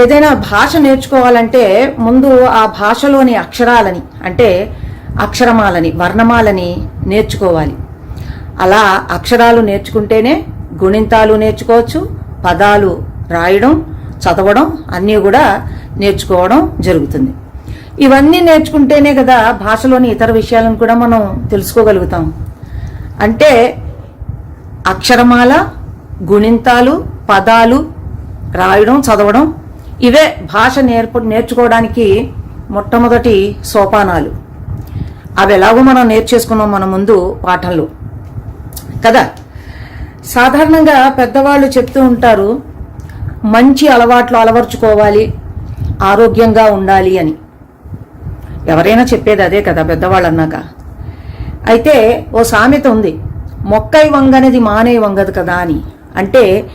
ఏదైనా భాష నేర్చుకోవాలంటే ముందు ఆ భాషలోని అక్షరాలని అంటే అక్షరమాలని వర్ణమాలని నేర్చుకోవాలి. అలా అక్షరాలు నేర్చుకుంటేనే గుణింతాలు నేర్చుకోవచ్చు పదాలు రాయడం చదవడం అన్నీ కూడా నేర్చుకోవడం జరుగుతుంది. ఇవన్నీ నేర్చుకుంటేనే కదా భాషలోని ఇతర విషయాలను కూడా మనం తెలుసుకోగలుగుతాం. అంటే అక్షరమాల గుణింతాలు పదాలు రాయడం చదవడం ఇవే భాష నేర్పు నేర్చుకోవడానికి మొట్టమొదటి సోపానాలు. అవి ఎలాగో మనం నేర్చేసుకున్నాం మన ముందు పాఠంలో. కదా? సాధారణంగా పెద్దవాళ్ళు చెప్తూ ఉంటారు మంచి అలవాట్లు అలవర్చుకోవాలి ఆరోగ్యంగా ఉండాలి అని. ఎవరైనా చెప్పేది అదే కదా పెద్దవాళ్ళు అన్నాక. అయితే ఓ సామెత ఉంది మొక్కై వంగనేది మానే వంగదు కదా అని. అంటే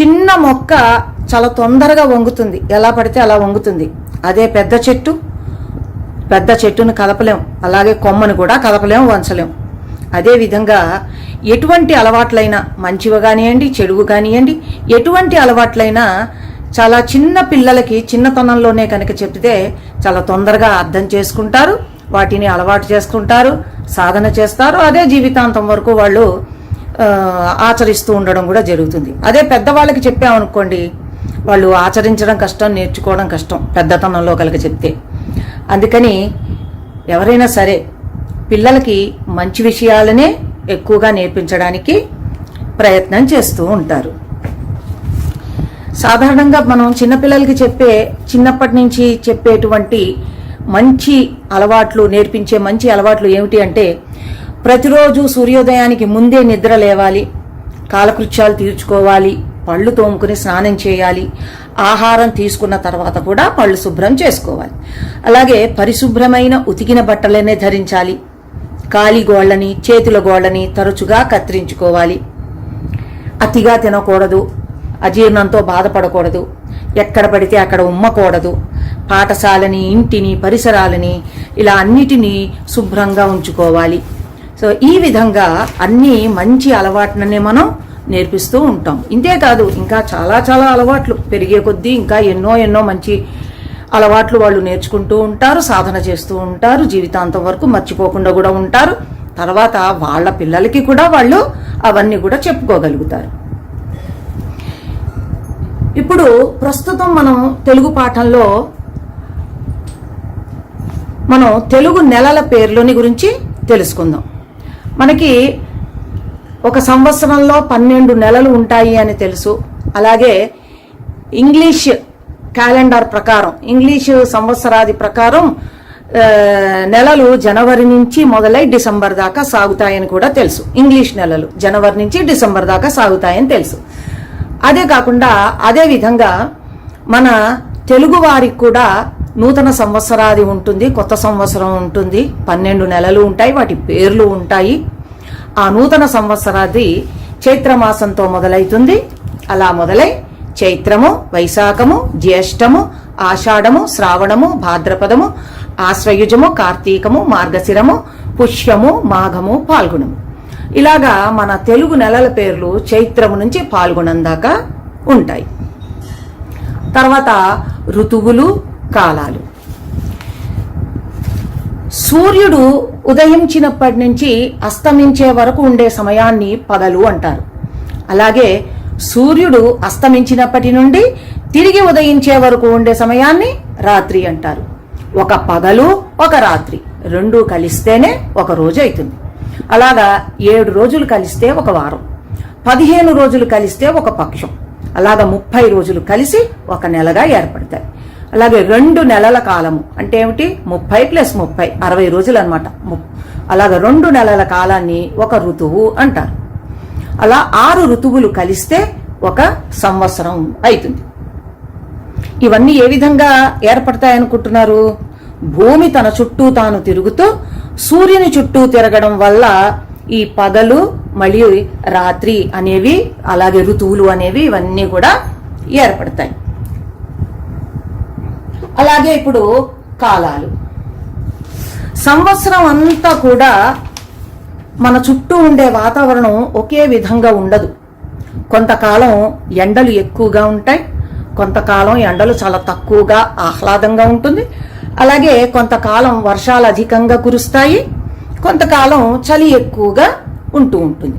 చిన్న మొక్క చాలా తొందరగా వంగుతుంది. ఎలా పడితే అలా వంగుతుంది. అదే పెద్ద చెట్టు పెద్ద చెట్టును కదపలేం. అలాగే కొమ్మను కూడా కదపలేం వంచలేం. అదే విధంగా ఎటువంటి అలవాట్లైనా మంచివి కానివ్వండి చెడువు కానివ్వండి ఎటువంటి అలవాట్లైనా చాలా చిన్న పిల్లలకి చిన్నతనంలోనే కనుక చెప్తే చాలా తొందరగా అర్థం చేసుకుంటారు వాటిని అలవాటు చేసుకుంటారు సాధన చేస్తారు. అదే జీవితాంతం వరకు వాళ్ళు ఆచరిస్తూ ఉండడం కూడా జరుగుతుంది. అదే పెద్దవాళ్ళకి చెప్పామనుకోండి వాళ్ళు ఆచరించడం కష్టం నేర్చుకోవడం కష్టం పెద్దతనంలో కలిగి చెప్తే. అందుకని ఎవరైనా సరే పిల్లలకి మంచి విషయాలనే ఎక్కువగా నేర్పించడానికి ప్రయత్నం చేస్తూ ఉంటారు. సాధారణంగా మనం చిన్నపిల్లలకి చెప్పే చిన్నప్పటి నుంచి చెప్పేటువంటి మంచి అలవాట్లు నేర్పించే మంచి అలవాట్లు ఏమిటి అంటే ప్రతిరోజు సూర్యోదయానికి ముందే నిద్ర లేవాలి కాలకృత్యాలు తీర్చుకోవాలి పళ్ళు తోముకుని స్నానం చేయాలి. ఆహారం తీసుకున్న తర్వాత కూడా పళ్ళు శుభ్రం చేసుకోవాలి. అలాగే పరిశుభ్రమైన ఉతికిన బట్టలనే ధరించాలి. కాలి గోళ్ళని చేతుల గోళ్ళని తరచుగా కత్తిరించుకోవాలి. అతిగా తినకూడదు. అజీర్ణంతో బాధపడకూడదు. ఎక్కడ పడితే అక్కడ ఉమ్మకూడదు. పాఠశాలని ఇంటిని పరిసరాలని ఇలా అన్నిటినీ శుభ్రంగా ఉంచుకోవాలి. సో ఈ విధంగా అన్ని మంచి అలవాట్లనే మనం నేర్పిస్తూ ఉంటాం. ఇంతే కాదు ఇంకా చాలా చాలా అలవాట్లు పెరిగే కొద్దీ ఇంకా ఎన్నో ఎన్నో మంచి అలవాట్లు వాళ్ళు నేర్చుకుంటూ ఉంటారు సాధన చేస్తూ ఉంటారు జీవితాంతం వరకు మర్చిపోకుండా కూడా ఉంటారు. తర్వాత వాళ్ళ పిల్లలకి కూడా వాళ్ళు అవన్నీ కూడా చెప్పుకోగలుగుతారు. ఇప్పుడు ప్రస్తుతం మనం తెలుగు పాఠంలో మనం తెలుగు నెలల పేర్లని గురించి తెలుసుకుందాం. మనకి ఒక సంవత్సరంలో పన్నెండు నెలలు ఉంటాయి అని తెలుసు. అలాగే ఇంగ్లీష్ క్యాలెండర్ ప్రకారం ఇంగ్లీష్ సంవత్సరాది ప్రకారం నెలలు జనవరి నుంచి మొదలై డిసెంబర్ దాకా సాగుతాయని కూడా తెలుసు. ఇంగ్లీష్ నెలలు జనవరి నుంచి డిసెంబర్ దాకా సాగుతాయని తెలుసు. అదే కాకుండా అదే విధంగా మన తెలుగు వారికి కూడా నూతన సంవత్సరాది ఉంటుంది కొత్త సంవత్సరం ఉంటుంది పన్నెండు నెలలు ఉంటాయి వాటి పేర్లు ఉంటాయి. ఆ నూతన సంవత్సరాది చైత్రమాసంతో మొదలైతుంది. అలా మొదలై చైత్రము వైశాఖము జ్యేష్టము ఆషాఢము శ్రావణము భాద్రపదము ఆశ్రయుజము కార్తీకము మార్గశిరము పుష్యము మాఘము పాల్గొనము. ఇలాగా మన తెలుగు నెలల పేర్లు చైత్రము నుంచి పాల్గొనం దాకా ఉంటాయి. తర్వాత ఋతువులు కాలాలు. సూర్యుడు ఉదయించినప్పటి నుంచి అస్తమించే వరకు ఉండే సమయాన్ని పగలు అంటారు. అలాగే సూర్యుడు అస్తమించినప్పటి నుండి తిరిగి ఉదయించే వరకు ఉండే సమయాన్ని రాత్రి అంటారు. ఒక పగలు ఒక రాత్రి రెండు కలిస్తేనే ఒక రోజు అవుతుంది అలాగా ఏడు రోజులు కలిస్తే ఒక వారం పదిహేను రోజులు కలిస్తే ఒక పక్షం అలాగా ముప్పై రోజులు కలిసి ఒక నెలగా ఏర్పడతాయి. అలాగే రెండు నెలల కాలము. అంటే ఏమిటి? ముప్పై ప్లస్ ముప్పై అరవై రోజులు అనమాట అలాగ రెండు నెలల కాలాన్ని ఒక ఋతువు అంటారు. అలా ఆరు ఋతువులు కలిస్తే ఒక సంవత్సరం అవుతుంది ఇవన్నీ ఏ విధంగా ఏర్పడతాయనుకుంటున్నారు? భూమి తన చుట్టూ తాను తిరుగుతూ సూర్యుని చుట్టూ తిరగడం వల్ల ఈ పగలు మళ్ళీ రాత్రి అనేవి అలాగే ఋతువులు అనేవి ఇవన్నీ కూడా ఏర్పడతాయి. అలాగే ఇప్పుడు కాలాలు. సంవత్సరం అంతా కూడా మన చుట్టూ ఉండే వాతావరణం ఒకే విధంగా ఉండదు. కొంతకాలం ఎండలు ఎక్కువగా ఉంటాయి కొంతకాలం ఎండలు చాలా తక్కువగా ఆహ్లాదంగా ఉంటుంది. అలాగే కొంతకాలం వర్షాలు అధికంగా కురుస్తాయి కొంతకాలం చలి ఎక్కువగా ఉంటూ ఉంటుంది.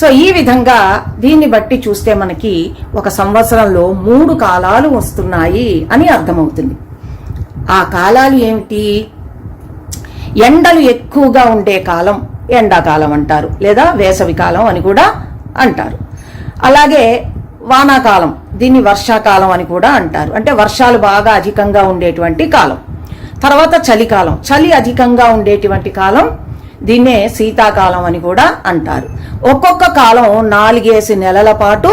సో ఈ విధంగా దీన్ని బట్టి చూస్తే మనకి ఒక సంవత్సరంలో మూడు కాలాలు వస్తున్నాయి అని అర్థమవుతుంది. ఆ కాలాలు ఏమిటి? ఎండలు ఎక్కువగా ఉండే కాలం ఎండాకాలం అంటారు లేదా వేసవి కాలం అని కూడా అంటారు. అలాగే వానాకాలం దీన్ని వర్షాకాలం అని కూడా అంటారు. అంటే వర్షాలు బాగా అధికంగా ఉండేటువంటి కాలం. తర్వాత చలికాలం చలి అధికంగా ఉండేటువంటి కాలం దీన్నే శీతాకాలం అని కూడా అంటారు. ఒక్కొక్క కాలం నాలుగేసి నెలల పాటు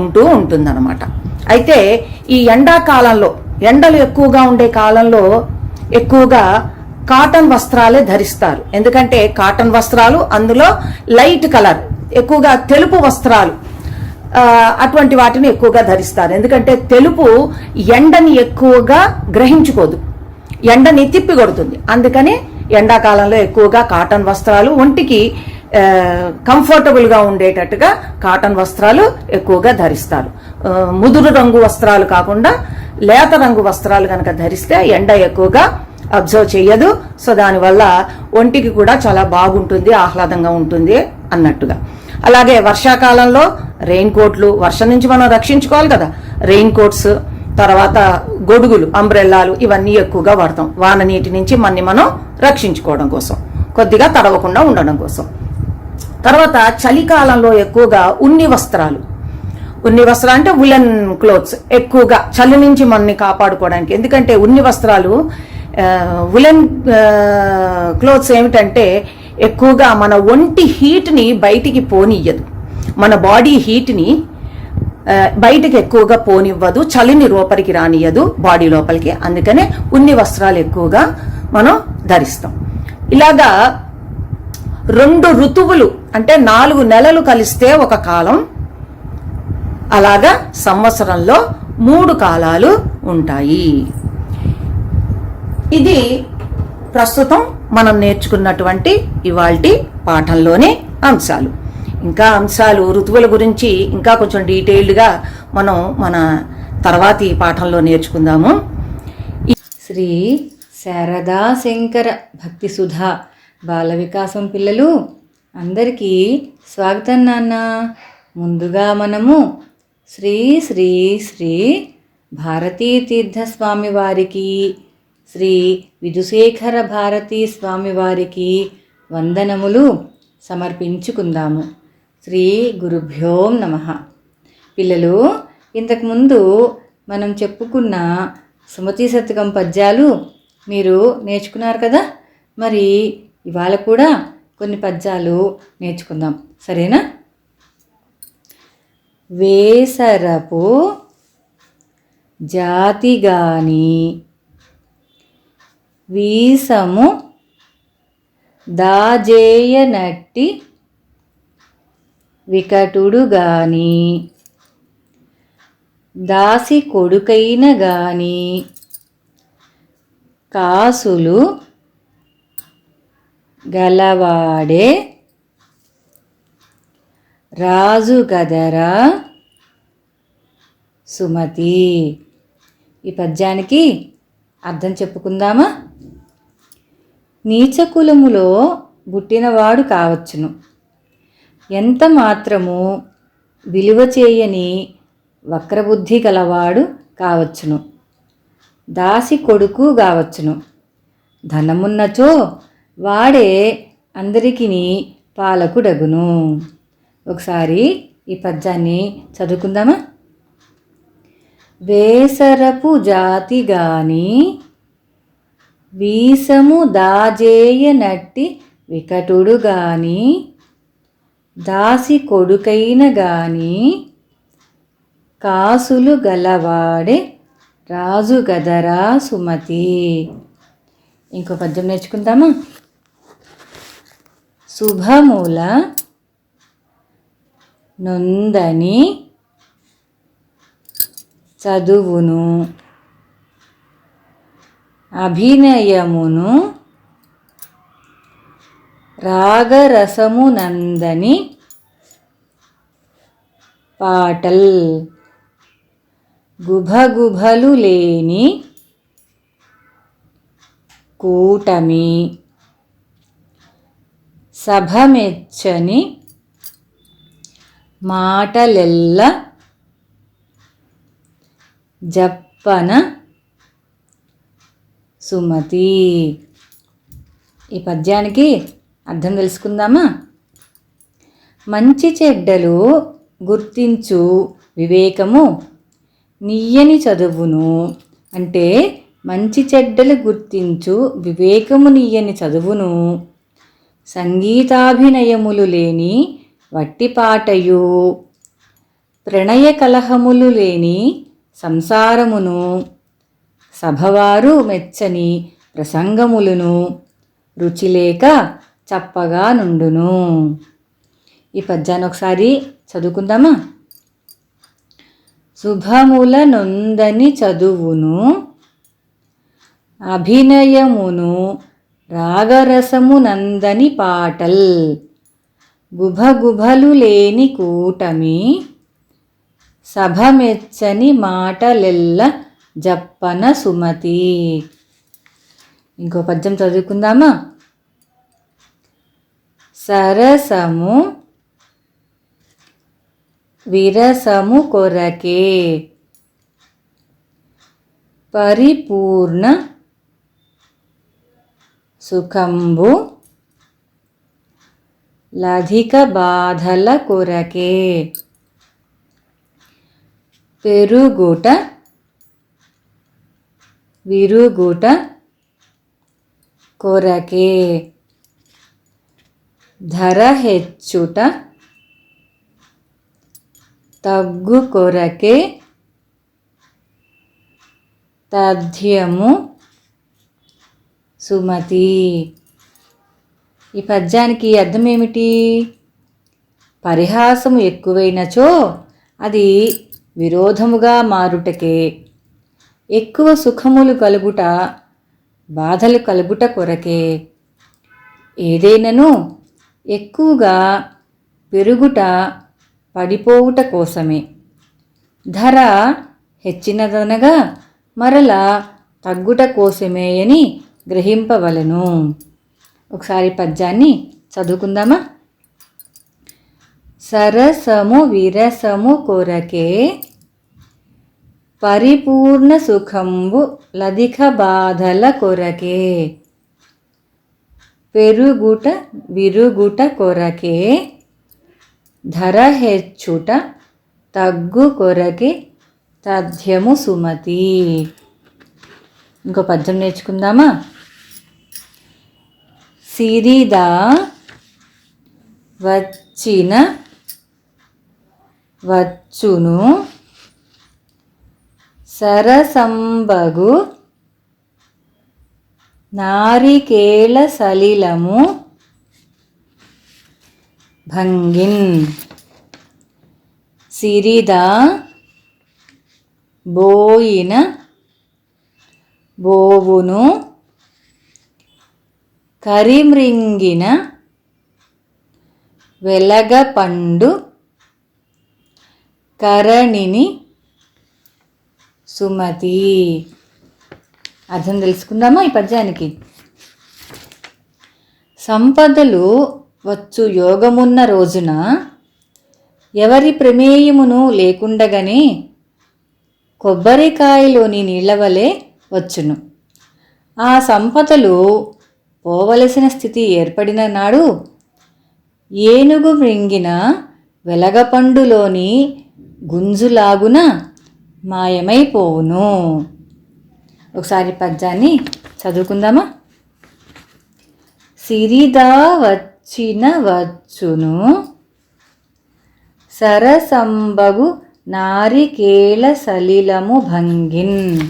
ఉంటూ ఉంటుందన్నమాట. అయితే ఈ ఎండాకాలంలో ఎండలు ఎక్కువగా ఉండే కాలంలో ఎక్కువగా కాటన్ వస్త్రాలే ధరిస్తారు. ఎందుకంటే కాటన్ వస్త్రాలు అందులో లైట్ కలర్ ఎక్కువగా తెలుపు వస్త్రాలు అటువంటి వాటిని ఎక్కువగా ధరిస్తారు. ఎందుకంటే తెలుపు ఎండని ఎక్కువగా గ్రహించుకోదు. ఎండని తిప్పి కొడుతుంది. అందుకని ఎండాకాలంలో ఎక్కువగా కాటన్ వస్త్రాలు ఒంటికి కంఫర్టబుల్గా ఉండేటట్టుగా కాటన్ వస్త్రాలు ఎక్కువగా ధరిస్తారు. ముదురు రంగు వస్త్రాలు కాకుండా లేత రంగు వస్త్రాలు కనుక ధరిస్తే ఎండ ఎక్కువగా అబ్జర్వ్ చేయదు సో దానివల్ల ఒంటికి కూడా చాలా బాగుంటుంది ఆహ్లాదంగా ఉంటుంది అన్నట్టుగా. అలాగే వర్షాకాలంలో రెయిన్ కోట్లు వర్షం నుంచి మనం రక్షించుకోవాలి కదా. రెయిన్ కోట్స్ తర్వాత గొడుగులు అంబ్రెల్లాలు ఇవన్నీ ఎక్కువగా వాడతాం. వాన నీటి నుంచి మన్ని మనం రక్షించుకోవడం కోసం. కొద్దిగా తడవకుండా ఉండడం కోసం. తర్వాత చలికాలంలో ఎక్కువగా ఉన్ని వస్త్రాలు. ఉన్ని వస్త్రాలు అంటే ఉలెన్ క్లోత్స్ ఎక్కువగా చలి నుంచి మనని కాపాడుకోవడానికి. ఎందుకంటే ఉన్ని వస్త్రాలు ఉలెన్ క్లోత్స్ ఏమిటంటే ఎక్కువగా మన ఒంటి హీట్ని బయటికి పోనియ్యదు మన బాడీ హీట్ని బయటికి ఎక్కువగా పోనివ్వదు చలిని లోపలికి రానియదు బాడీ లోపలికి. అందుకనే ఉన్ని వస్త్రాలు ఎక్కువగా మనం ధరిస్తాం. ఇలాగా రెండు ఋతువులు అంటే నాలుగు నెలలు కలిస్తే ఒక కాలం అలాగా సంవత్సరంలో మూడు కాలాలు ఉంటాయి. ఇది ప్రస్తుతం మనం నేర్చుకున్నటువంటి ఇవాల్టి పాఠంలోని అంశాలు. ఇంకా అంశాలు ఋతువుల గురించి ఇంకా కొంచెం డీటెయిల్డ్గా మనం మన తర్వాతి పాఠంలో నేర్చుకుందాము. శ్రీ శారదా శంకర భక్తి సుధా బాల వికాసం పిల్లలు అందరికీ స్వాగతం నాన్న. ముందుగా మనము శ్రీ శ్రీ శ్రీ భారతీ తీర్థ స్వామి వారికి శ్రీ విధుశేఖర భారతీ స్వామి వారికి వందనములు సమర్పించుకుందాము. శ్రీ గురుభ్యోం నమః. పిల్లలు ఇంతకుముందు మనం చెప్పుకున్న సుమతి శతకం పద్యాలు మీరు నేర్చుకున్నారు కదా? మరి ఇవాళ కూడా కొన్ని పద్యాలు నేర్చుకుందాం. సరేనా? వేసరపు జాతిగాని వీసము దాజేయనట్టి వికటుడు గాని దాసి కొడుకైన గాని కాసులు గలవాడే రాజు గదరా సుమతి. ఈ పద్యానికి అర్థం చెప్పుకుందామా? నీచకులములో పుట్టినవాడు కావచ్చును. ఎంత మాత్రము విలువ చేయని వక్రబుద్ధి గలవాడు కావచ్చును. దాసి కొడుకు కావచ్చును. ధనమున్నచో వాడే అందరికీ పాలకుడగును. ఒకసారి ఈ పద్యాన్ని చదువుకుందామా? వేసరపు జాతి గాని వీసము దాజేయనట్టి వికటుడు గాని దాసి కొడుకైన గాని కాసులు గలవాడే రాజు గదరా సుమతి. ఇంకో పద్యం నేర్చుకుందామా? శుభముల నొందని చదువును అభినయమును రాగరసము నందని పాటల్. గుభగుభలు లేని కూటమి సభమెచ్చని మాటలెల్ల జప్పన సుమతి. ఈ పద్యానికి అర్థం తెలుసుకుందామా? మంచి చెడ్డలు గుర్తించు వివేకము నీయని చదువును. అంటే మంచి చెడ్డలు గుర్తించు వివేకము నీయని చదువును. సంగీతాభినయములు లేని వట్టిపాటయు ప్రణయ కలహములు లేని సంసారమును. సభవారు మెచ్చని ప్రసంగములను. రుచిలేక చప్పగా నుండును. ఈ పద్యాన్ని ఒకసారి చదువుకుందామా? శుభముల నొందని చదువును అభినయమును రాగరసము నందని పాటల్ గుభగుభలు లేని కూటమి సభమెచ్చని మాటలెల్ల జప్పన సుమతి. ఇంకో పద్యం చదువుకుందామా? సరసము విరసము కొరకే. పరిపూర్ణ సుఖంబు లధిక బాధల కొరకే. పెరుగుట విరుగుట కొరకే. ధర హెచ్చుట తగ్గు కొరకే తథ్యము సుమతి. ఈ పద్యానికి అర్థం ఏమిటి? పరిహాసము ఎక్కువైనచో అది విరోధముగా మారుటకే. ఎక్కువ సుఖములు కలుగుట బాధలు కలుగుట కొరకే. ఏదైనను ఎక్కువగా పెరుగుట పడిపోవుట కోసమే. ధర హెచ్చినదనగా మరల తగ్గుట కోసమే అని గ్రహింపవలను. ఒకసారి పద్యాన్ని చదువుకుందామా? సరసము విరసము కొరకే పరిపూర్ణ సుఖంబు లధిక బాధల కొరకే. పెరుగుట విరుగుట కొరకే ధర హెచ్చుట తగ్గు కొరకే తథ్యము సుమతి. ఇంకో పద్యం నేర్చుకుందామా? సిరిదా వచ్చిన వచ్చును సరసంబగు నారికేళ సలిలము భంగిన్. సిరిదా బోయిన బోవును కరిమ్రింగిన వెలగపండు కరణిని సుమతి. అర్థం తెలుసుకుందామా ఈ పద్యానికి? సంపదలు వచ్చు యోగమున్న రోజున ఎవరి ప్రమేయమును లేకుండగానే కొబ్బరికాయలోని నీళ్ళ వలె వచ్చును. ఆ సంపదలు పోవలసిన స్థితి ఏర్పడిన నాడు ఏనుగు మృంగిన వెలగపండులోని గుంజులాగున మాయమైపోవును. ఒకసారి పద్యాన్ని చదువుకుందామా? సిరిదా వచ్చిన వచ్చును సరసంబగు నారికేళ సలిలము భంగిన్.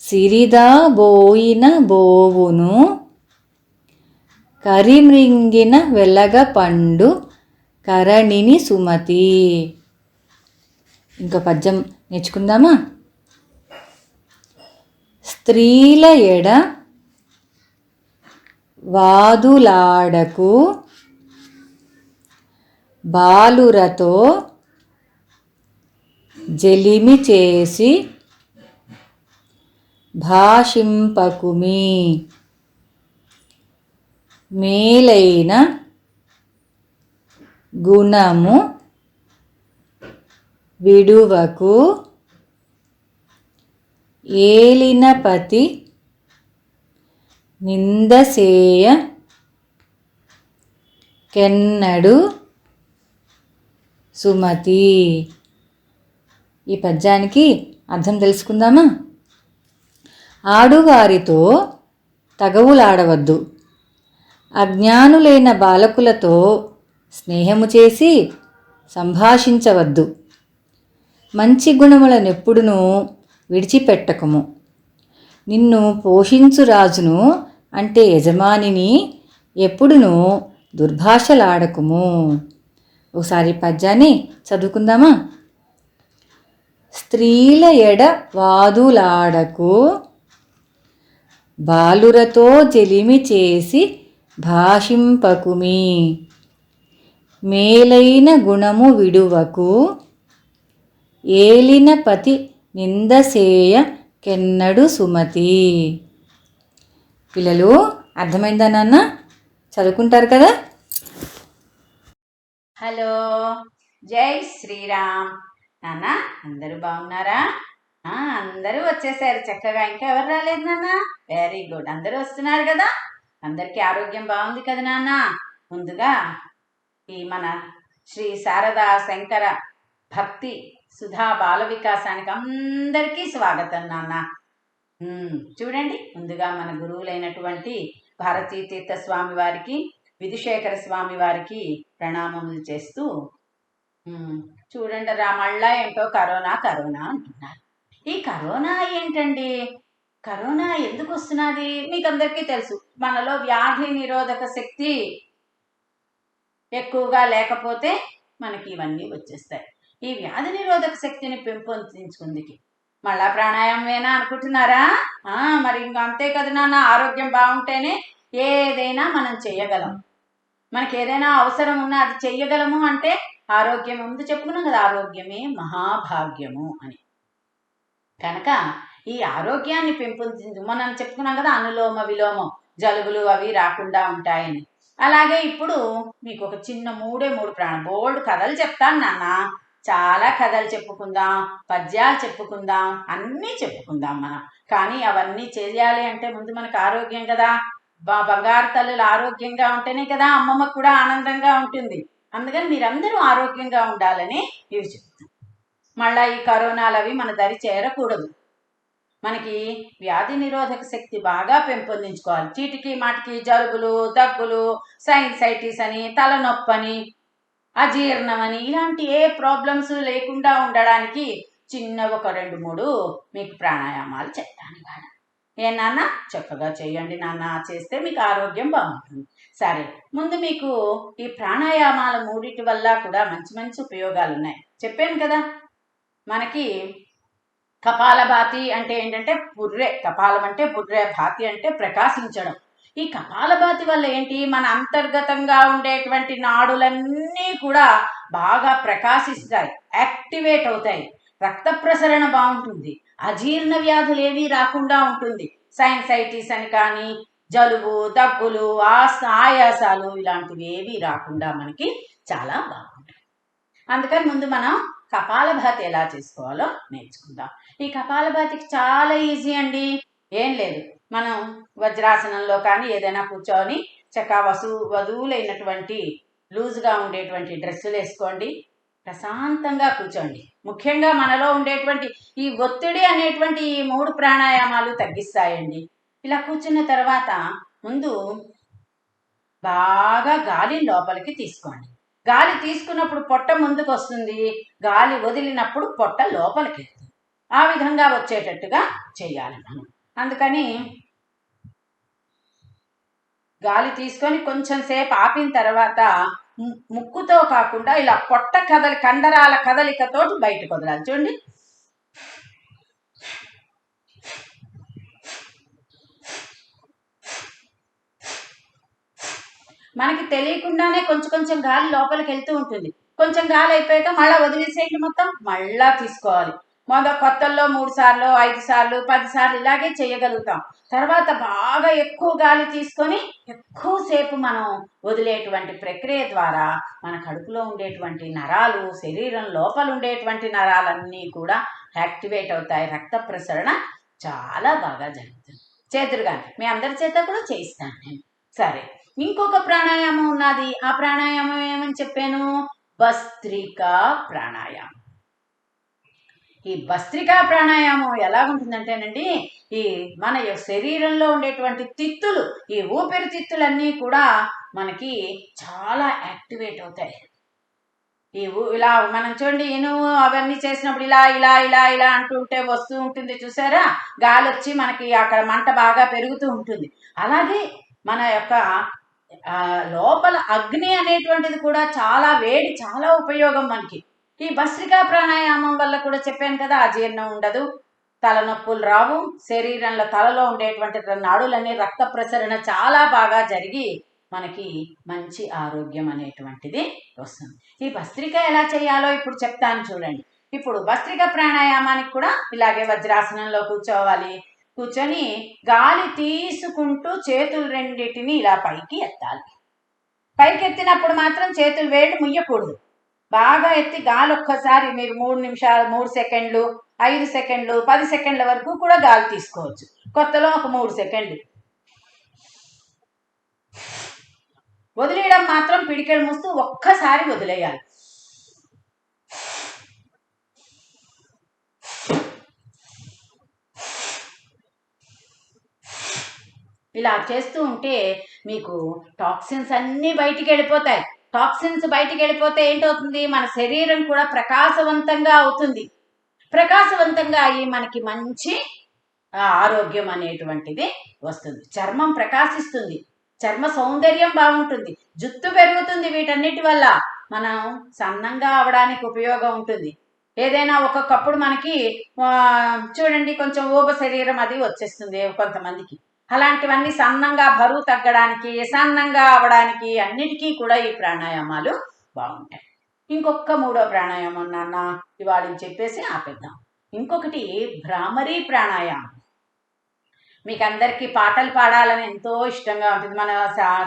సిరిదా బోయిన బోవును కరిమ్రింగిన వెలగ పండు కరణిని సుమతి. ఇంకో పద్యం నేర్చుకుందామా? స్త్రీల ఎడ వాదులాడకు బాలురతో జలిమి చేసి భాషింపకుమి. మేలైన గుణము విడువకు ఏలినపతి నిందసేయ కెన్నడు సుమతి. ఈ పద్యానికి అర్థం తెలుసుకుందామా? ఆడువారితో తగవులాడవద్దు. అజ్ఞానులైన బాలకులతో స్నేహము చేసి సంభాషించవద్దు. మంచి గుణములనెప్పుడునూ విడిచిపెట్టకము. నిన్ను పోషించు రాజును అంటే యజమానిని ఎప్పుడునూ దుర్భాషలాడకుము. ఒకసారి పద్యాన్ని చదువుకుందామా? స్త్రీల ఎడ వాదులాడకు బాలురతో జలిమి చేసి భాషింపకుమి. మేలైన గుణము విడువకు ఏలిన పతి నిందసేయ కెన్నడు సుమతి. పిల్లలు అర్థమైందా నాన్న? చదువుకుంటారు కదా? హలో జై శ్రీరామ్. నాన్న అందరూ బాగున్నారా? అందరూ వచ్చేసారు. చక్కగా ఇంకా ఎవరు రాలేదు నాన్న? వెరీ గుడ్ అందరూ వస్తున్నారు కదా? అందరికీ ఆరోగ్యం బాగుంది కదా నాన్న? ముందుగా ఈ మన శ్రీ శారదా శంకర భక్తి సుధా బాల వికాసానికి అందరికీ స్వాగతం నాన్న. చూడండి ముందుగా మన గురువులైనటువంటి భారతీ తీర్థ స్వామి వారికి విధుశేఖర స్వామి వారికి ప్రణామములు చేస్తూ చూడండి రా మళ్ళా ఏంటో కరోనా కరోనా అంటున్నారు. ఈ కరోనా ఏంటండి? కరోనా ఎందుకు వస్తున్నది? మీకు అందరికీ తెలుసు మనలో వ్యాధి నిరోధక శక్తి ఎక్కువగా లేకపోతే మనకి ఇవన్నీ వచ్చేస్తాయి. ఈ వ్యాధి నిరోధక శక్తిని పెంపొందించుకుందికి. మళ్ళా ప్రాణాయామమేనా అనుకుంటున్నారా? మరి ఇంకా అంతే కదా నాన్న ఆరోగ్యం బాగుంటేనే ఏదైనా మనం చేయగలం. మనకి ఏదైనా అవసరం ఉన్నా అది చెయ్యగలము అంటే ఆరోగ్యం ముందు చెప్పుకున్నాం కదా ఆరోగ్యమే మహాభాగ్యము అని. కనుక ఈ ఆరోగ్యాన్ని పెంపొందించు మనం చెప్పుకున్నాం కదా అనులోమ విలోమం జలుబులు అవి రాకుండా ఉంటాయని. అలాగే ఇప్పుడు మీకు ఒక చిన్న మూడే మూడు ప్రాణ బోల్డ్ కథలు చెప్తాను నాన్న. చాలా కథలు చెప్పుకుందాం పద్యాలు చెప్పుకుందాం అన్నీ చెప్పుకుందాం మనం. కానీ అవన్నీ చేయాలి అంటే ముందు మనకు ఆరోగ్యం కదా. బా- బంగారు తల్లులు ఆరోగ్యంగా ఉంటేనే కదా అమ్మమ్మకు కూడా ఆనందంగా ఉంటుంది. అందుకని మీరందరూ ఆరోగ్యంగా ఉండాలని ఇవి చెప్తాం మళ్ళీ ఈ కరోనాలు అవి మన దరి చేరకూడదు. మనకి వ్యాధి నిరోధక శక్తి బాగా పెంపొందించుకోవాలి. చీటికి మాటికి జలుబులు దగ్గులు సైన్సైటిస్ అని తలనొప్పి అజీర్ణమని. ఇలాంటి ఏ ప్రాబ్లమ్స్ లేకుండా ఉండడానికి చిన్న ఒక రెండు మూడు మీకు ప్రాణాయామాలు చెప్తాను ఇవాళ. ఏ నాన్న? చక్కగా చేయండి నాన్న. చేస్తే మీకు ఆరోగ్యం బాగుంటుంది. సరే ముందు మీకు ఈ ప్రాణాయామాల మూడిటి వల్ల కూడా మంచి మంచి ఉపయోగాలు ఉన్నాయి. చెప్పాను కదా మనకి కపాలభాతి అంటే ఏంటంటే బుర్రే. కపాలం అంటే బుర్రే భాతి అంటే ప్రకాశించడం. ఈ కపాలభాతి వల్ల ఏంటి? మన అంతర్గతంగా ఉండేటువంటి నాడులన్నీ కూడా బాగా ప్రకాశిస్తాయి యాక్టివేట్ అవుతాయి. రక్త ప్రసరణ బాగుంటుంది. అజీర్ణ వ్యాధులు ఏమీ రాకుండా ఉంటుంది. సైన్సైటిస్ అని కానీ జలుబు దగ్గులు ఆస్ ఆయాసాలు ఇలాంటివి ఏవి రాకుండా మనకి చాలా బాగుంటాయి. అందుకని ముందు మనం కపాలభాతి ఎలా చేసుకోవాలో నేర్చుకుందాం. ఈ కపాలభాతికి చాలా ఈజీ అండి. ఏం లేదు. మనం వజ్రాసనంలో కానీ ఏదైనా కూర్చొని చక్కగా వసు వధువులైనటువంటి లూజ్గా ఉండేటువంటి డ్రెస్సులు వేసుకోండి. ప్రశాంతంగా కూర్చోండి. ముఖ్యంగా మనలో ఉండేటువంటి ఈ ఒత్తిడి అనేటువంటి ఈ మూడు ప్రాణాయామాలు తగ్గిస్తాయండి. ఇలా కూర్చున్న తర్వాత ముందు బాగా గాలి లోపలికి తీసుకోండి. గాలి తీసుకున్నప్పుడు పొట్ట ముందుకు వస్తుంది గాలి వదిలినప్పుడు పొట్ట లోపలికి వెళ్తుంది. ఆ విధంగా వచ్చేటట్టుగా చేయాలి మనం. అందుకని గాలి తీసుకొని కొంచెం సేపు ఆపిన తర్వాత ము- ముక్కుతో కాకుండా ఇలా పొట్ట కదలి కండరాల కదలికతోటి బయటకు వదలాలి. చూడండి. మనకి తెలియకుండానే కొంచెం కొంచెం గాలి లోపలికి వెళ్తూ ఉంటుంది. కొంచెం గాలి అయిపోయాక మళ్ళీ వదిలేసేయండి మొత్తం. మళ్ళా తీసుకోవాలి. మొద కొత్తల్లో మూడు సార్లు ఐదు సార్లు పది సార్లు ఇలాగే చేయగలుగుతాం. తర్వాత బాగా ఎక్కువ గాలి తీసుకొని ఎక్కువసేపు మనం వదిలేటువంటి ప్రక్రియ ద్వారా మన కడుపులో ఉండేటువంటి నరాలు శరీరం లోపల ఉండేటువంటి నరాలన్నీ కూడా యాక్టివేట్ అవుతాయి. రక్త ప్రసరణ చాలా బాగా జరుగుతుంది. చేతురుగా మీ అందరి చేత కూడా చేయిస్తాను నేను. సరే ఇంకొక ప్రాణాయామం ఉన్నది. ఆ ప్రాణాయామం ఏమని చెప్పాను? భస్త్రికా ప్రాణాయామం. ఈ భస్త్రికా ప్రాణాయామం ఎలా ఉంటుందంటేనండి ఈ మన యొక్క శరీరంలో ఉండేటువంటి తిత్తులు ఈ ఊపిరితిత్తులన్నీ కూడా మనకి చాలా యాక్టివేట్ అవుతాయి. ఈ ఊ- ఇలా మనం చూడండి ఇనుము అవన్నీ చేసినప్పుడు ఇలా ఇలా ఇలా ఇలా అంటూ ఉంటే వస్తూ ఉంటుంది చూసారా? గాలి వచ్చి మనకి అక్కడ మంట బాగా పెరుగుతూ ఉంటుంది. అలాగే మన యొక్క లోపల అగ్ని అనేటువంటిది కూడా చాలా వేడి చాలా ఉపయోగం మనకి. ఈ భస్త్రికా ప్రాణాయామం వల్ల కూడా చెప్పాను కదా అజీర్ణం ఉండదు. తలనొప్పులు రావు. శరీరంలో తలలో ఉండేటువంటి నాడులన్నీ రక్త ప్రసరణ చాలా బాగా జరిగి మనకి మంచి ఆరోగ్యం అనేటువంటిది వస్తుంది. ఈ భస్త్రిక ఎలా చేయాలో ఇప్పుడు చెప్తాను చూడండి. ఇప్పుడు భస్త్రిక ప్రాణాయామానికి కూడా ఇలాగే వజ్రాసనంలో కూర్చోవాలి. కూర్చొని గాలి తీసుకుంటూ చేతులు రెండింటిని ఇలా పైకి ఎత్తాలి. పైకి ఎత్తినప్పుడు మాత్రం చేతులు వేళ్ళు ముయ్యకూడదు. బాగా ఎత్తి గాలి ఒక్కసారి మీరు మూడు నిమిషాలు మూడు సెకండ్లు ఐదు సెకండ్లు పది సెకండ్ల వరకు కూడా గాలి తీసుకోవచ్చు. కొత్తలో ఒక మూడు సెకండ్లు. వదిలేయడం మాత్రం పిడికెలు మూస్తూ ఒక్కసారి వదిలేయాలి. ఇలా చేస్తూ ఉంటే మీకు టాక్సిన్స్ అన్నీ బయటికి వెళ్ళిపోతాయి. టాక్సిన్స్ బయటికి వెళ్ళిపోతే ఏంటవుతుంది? మన శరీరం కూడా ప్రకాశవంతంగా అవుతుంది. ప్రకాశవంతంగా అయ్యి మనకి మంచి ఆరోగ్యం అనేటువంటిది వస్తుంది. చర్మం ప్రకాశిస్తుంది. చర్మ సౌందర్యం బాగుంటుంది. జుట్టు పెరుగుతుంది వీటన్నిటి వల్ల. మనం సన్నంగా అవడానికి ఉపయోగం ఉంటుంది. ఏదైనా ఒక్కొక్కప్పుడు మనకి చూడండి కొంచెం ఊబ శరీరం అది వచ్చేస్తుంది కొంతమందికి. అలాంటివన్నీ సన్నంగా బరువు తగ్గడానికి సన్నంగా అవడానికి అన్నిటికీ కూడా ఈ ప్రాణాయామాలు బాగుంటాయి. ఇంకొక మూడో ప్రాణాయామం నాన్న ఇవాళ చెప్పేసి ఆపేద్దాం. ఇంకొకటి భ్రామరీ ప్రాణాయామం. మీకు అందరికీ పాటలు పాడాలని ఎంతో ఇష్టంగా ఉంటుంది. మన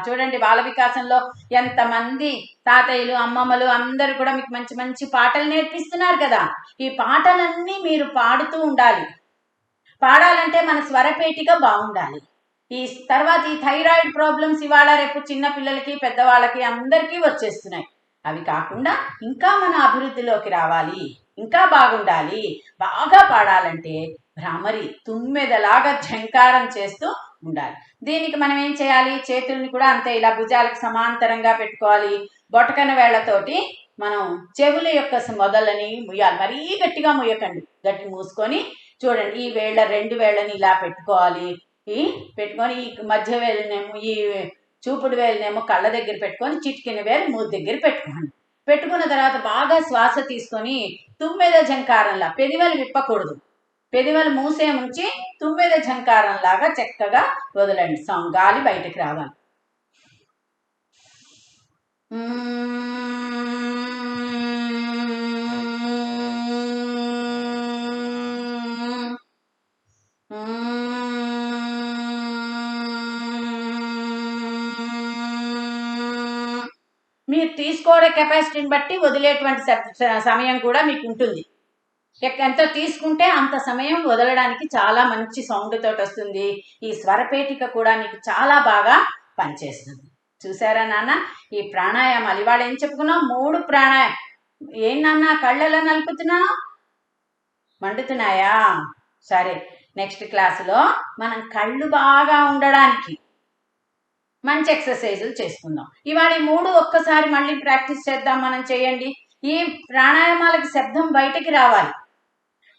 చూడండి బాల వికాసంలో ఎంతమంది తాతయ్యలు అమ్మమ్మలు అందరూ కూడా మీకు మంచి మంచి పాటలు నేర్పిస్తున్నారు కదా. ఈ పాటలన్నీ మీరు పాడుతూ ఉండాలి. పాడాలంటే మన స్వరపేటిక బాగుండాలి. ఈ తర్వాత ఈ థైరాయిడ్ ప్రాబ్లమ్స్ ఇవాళ రేపు చిన్న పిల్లలకి పెద్దవాళ్ళకి అందరికీ వచ్చేస్తున్నాయి. అవి కాకుండా ఇంకా మన అభివృద్ధిలోకి రావాలి ఇంకా బాగుండాలి బాగా పాడాలంటే భ్రామరి తుమ్మెదలాగా ఝంకారం చేస్తూ ఉండాలి. దీనికి మనం ఏం చేయాలి? చేతుల్ని కూడా అంతే ఇలా భుజాలకు సమాంతరంగా పెట్టుకోవాలి. బొటకన వేళ్ళతోటి మనం చెవుల యొక్క మొదలని ముయ్యాలి. మరీ గట్టిగా ముయ్యకండి. గట్టి మూసుకొని చూడండి. ఈ వేళ్ళ రెండు వేళ్ళని ఇలా పెట్టుకోవాలి. ఈ పెట్టుకొని ఈ మధ్య వేలునేమో ఈ చూపుడు వేలునేమో కళ్ళ దగ్గర పెట్టుకొని చిటికిన వేలు మూతి దగ్గర పెట్టుకోండి. పెట్టుకున్న తర్వాత బాగా శ్వాస తీసుకొని తుమ్మెద జంకారంలా పెదివేలు విప్పకూడదు. పెదివేలు మూసే ఉంచి తుమ్మెద జంకారం లాగా చక్కగా వదలండి. సౌండ్ గాలి బయటకు రావాలి. తీసుకోవడే కెపాసిటీని బట్టి వదిలేటువంటి సమయం కూడా మీకు ఉంటుంది. ఎంత తీసుకుంటే అంత సమయం వదలడానికి చాలా మంచి సౌండ్ తోటి వస్తుంది. ఈ స్వరపేటిక కూడా మీకు చాలా బాగా పనిచేస్తుంది. చూసారా నాన్న? ఈ ప్రాణాయామాలు ఇవాళ ఏం చెప్పుకున్నాం మూడు ప్రాణాయామం. ఏం నాన్న? కళ్ళలో నలుపుతున్నావు? మండుతున్నాయా? సరే నెక్స్ట్ క్లాసులో మనం కళ్ళు బాగా ఉండడానికి మంచి ఎక్సర్సైజులు చేసుకుందాం. ఇవాళ ఈ మూడు ఒక్కసారి మళ్ళీ ప్రాక్టీస్ చేద్దాం మనం చేయండి. ఈ ప్రాణాయామాలకి శబ్దం బయటికి రావాలి.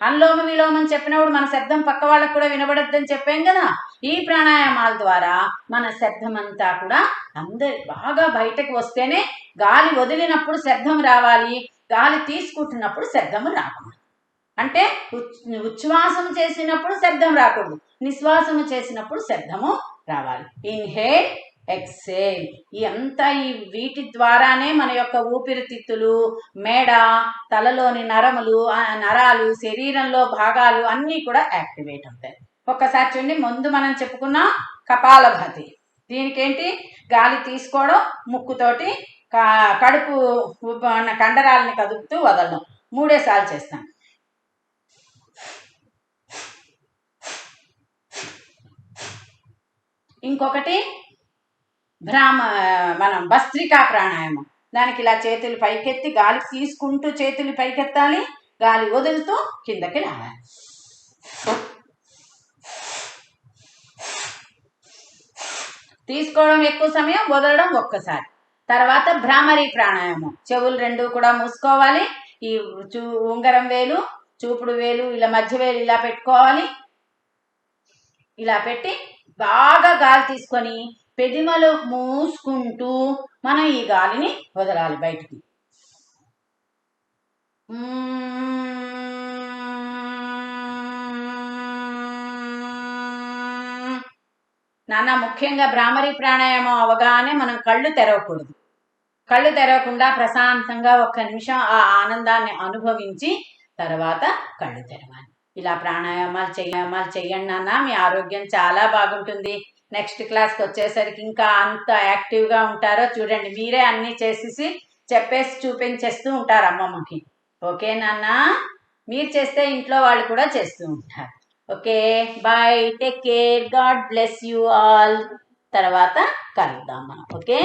అనులోమ విలోమం చెప్పినప్పుడు మన శబ్దం పక్క వాళ్ళకు కూడా వినబడద్దని చెప్పాం కదా. ఈ ప్రాణాయామాల ద్వారా మన శబ్దం అంతా కూడా అందరి బాగా బయటకు వస్తేనే గాలి వదిలినప్పుడు శబ్దం రావాలి. గాలి తీసుకుంటున్నప్పుడు శబ్దం రాకూడదు. అంటే ఉచ్- చేసినప్పుడు శబ్దం రాకూడదు. నిశ్వాసము చేసినప్పుడు శబ్దము రావాలి. ఇన్హేల్ ఎక్సేల్ ఈ అంతా ఈ వీటి ద్వారానే మన యొక్క ఊపిరితిత్తులు మేడ తలలోని నరములు నరాలు శరీరంలో భాగాలు అన్నీ కూడా యాక్టివేట్ అవుతాయి. ఒక్కసారి చూడండి ముందు మనం చెప్పుకున్న కపాలభాతి దీనికి ఏంటి గాలి తీసుకోవడం ముక్కుతోటి కడుపు కండరాలని కదుపుతూ వదలడం. మూడేసార్లు చేస్తాం. ఇంకొకటి భ్రామ మనం భస్త్రికా ప్రాణాయామం. దానికి ఇలా చేతులు పైకెత్తి గాలి తీసుకుంటూ చేతులు పైకెత్తాలి. గాలి వదులుతూ కిందకి రావాలి. తీసుకోవడం ఎక్కువ సమయం వదలడం ఒక్కసారి. తర్వాత భ్రామరీ ప్రాణాయామం. చెవులు రెండు కూడా మూసుకోవాలి. ఈ చూ ఉంగరం వేలు చూపుడు వేలు ఇలా మధ్య వేలు ఇలా పెట్టుకోవాలి. ఇలా పెట్టి బాగా గాలి తీసుకొని పెదిమలో మూసుకుంటూ మనం ఈ గాలిని వదలాలి బయటికి. నాన్న ముఖ్యంగా భ్రామరి ప్రాణాయామం అవగానే మనం కళ్ళు తెరవకూడదు. కళ్ళు తెరవకుండా ప్రశాంతంగా ఒక్క నిమిషం ఆ ఆనందాన్ని అనుభవించి తర్వాత కళ్ళు తెరవాలి. ఇలా ప్రాణాయామాలు చేయామాలు చెయ్యండి నాన్న మీ ఆరోగ్యం చాలా బాగుంటుంది. నెక్స్ట్ క్లాస్కి వచ్చేసరికి ఇంకా అంత యాక్టివ్గా ఉంటారో చూడండి. మీరే అన్నీ చేసేసి చెప్పేసి చూపించేస్తూ ఉంటారు అమ్మమ్మకి. ఓకే నాన్న? మీరు చేస్తే ఇంట్లో వాళ్ళు కూడా చేస్తూ ఉంటారు. Okay bye take care God bless you all. తర్వాత కలుద్దాం మనం. ఓకే?